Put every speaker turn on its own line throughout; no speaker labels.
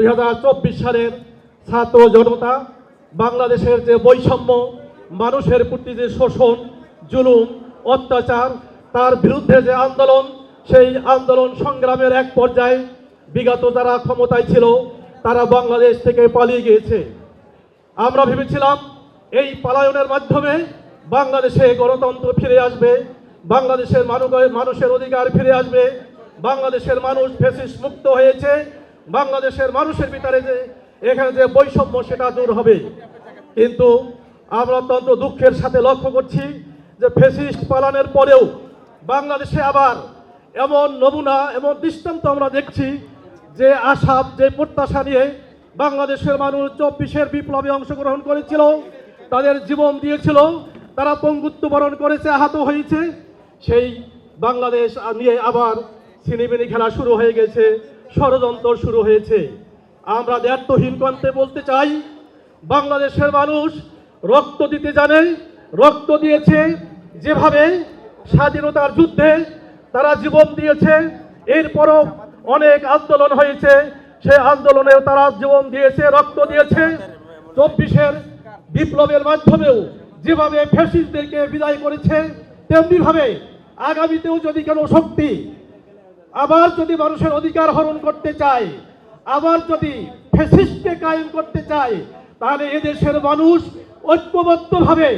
দুই হাজার চব্বিশ সালের ছাত্র জনতা, বাংলাদেশের যে বৈষম্য, মানুষের প্রতি যে শোষণ, জুলুম, অত্যাচার, তার বিরুদ্ধে যে আন্দোলন, সেই আন্দোলন সংগ্রামের এক পর্যায়ে বিগত যারা ক্ষমতায় ছিল, তারা বাংলাদেশ থেকে পালিয়ে গিয়েছে। আমরা ভেবেছিলাম এই পালায়নের মাধ্যমে বাংলাদেশে গণতন্ত্র ফিরে আসবে, বাংলাদেশের মানুষের অধিকার ফিরে আসবে, বাংলাদেশের মানুষ ফেসিস মুক্ত হয়েছে বাংলাদেশের মানুষের ভিতরে যে এখানে যে বৈষম্য, সেটা দূর হবে। কিন্তু আমরা অত্যন্ত দুঃখের সাথে লক্ষ্য করছি যে ফেসিস্ট পালানের পরেও বাংলাদেশে আবার এমন নমুনা, এমন দৃষ্টান্ত আমরা দেখছি যে আশা যে প্রত্যাশা নিয়ে বাংলাদেশের মানুষ চব্বিশের বিপ্লবে অংশগ্রহণ করেছিল, তাদের জীবন দিয়েছিল, তারা পঙ্গুত্ব বরণ করেছে, আহত হয়েছে। সেই বাংলাদেশ নিয়ে আবার সিনেমিনি খেলা শুরু হয়ে গেছে। ষড়যন্ত্র শুরু হয়েছে। আমরা দ্ব্যর্থহীন কণ্ঠে বলতে চাই, বাংলাদেশের মানুষ রক্ত দিতে জানে, রক্ত দিয়েছে যেভাবে স্বাধীনতার যুদ্ধে তারা জীবন দিয়েছে, এরপরও অনেক আন্দোলন হয়েছে, সে আন্দোলনে তারা জীবন দিয়েছে, রক্ত দিয়েছে। চব্বিশের বিপ্লবের মাধ্যমেও যেভাবে ফ্যাসিস্টদেরকে বিদায় করেছে, তেমনিভাবে আগামীতেও যদি কোনো শক্তি আবার যদি মানুষের অধিকার হরণ করতে চায়, আবার যদি ফ্যাসিস্টকে কায়েম করতে চায়, তাহলে এদেশের মানুষ ঐক্যবদ্ধভাবে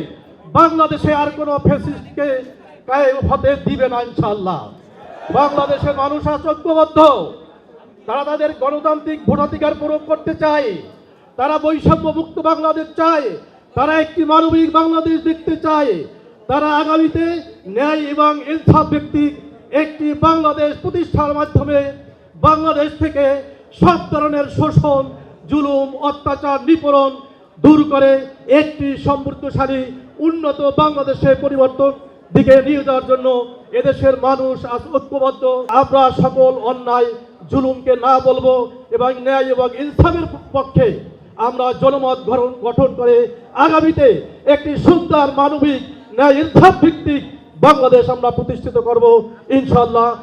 বাংলাদেশে আর কোনো ফেসিস্টকে কায়েম হতে দিবে না ইনশাল্লাহ বাংলাদেশের মানুষ আজ ঐক্যবদ্ধ। তারা তাদের গণতান্ত্রিক ভোটাধিকার প্রয়োগ করতে চায়, তারা বৈষম্য মুক্ত বাংলাদেশ চায়, তারা একটি মানবিক বাংলাদেশ দেখতে চায়, তারা আগামীতে ন্যায় এবং ইনসাফ ভিত্তিক একটি বাংলাদেশ প্রতিষ্ঠার মাধ্যমে বাংলাদেশ থেকে সব ধরনের শোষণ, জুলুম, অত্যাচার, নিপীড়ন দূর করে একটি সমৃদ্ধশালী, উন্নত বাংলাদেশে পরিবর্তন দিকে নিয়ে যাওয়ার জন্য এদেশের মানুষ আজ ঐক্যবদ্ধ। আমরা সকল অন্যায়, জুলুমকে না বলব এবং ন্যায় এবং ইনসাফের পক্ষে আমরা জনমত গঠন করে আগামীতে একটি সুন্দর মানবিক ন্যায় ইনসাফ ভিত্তিক বাংলাদেশ আমরা প্রতিষ্ঠিত করব ইনশাল্লাহ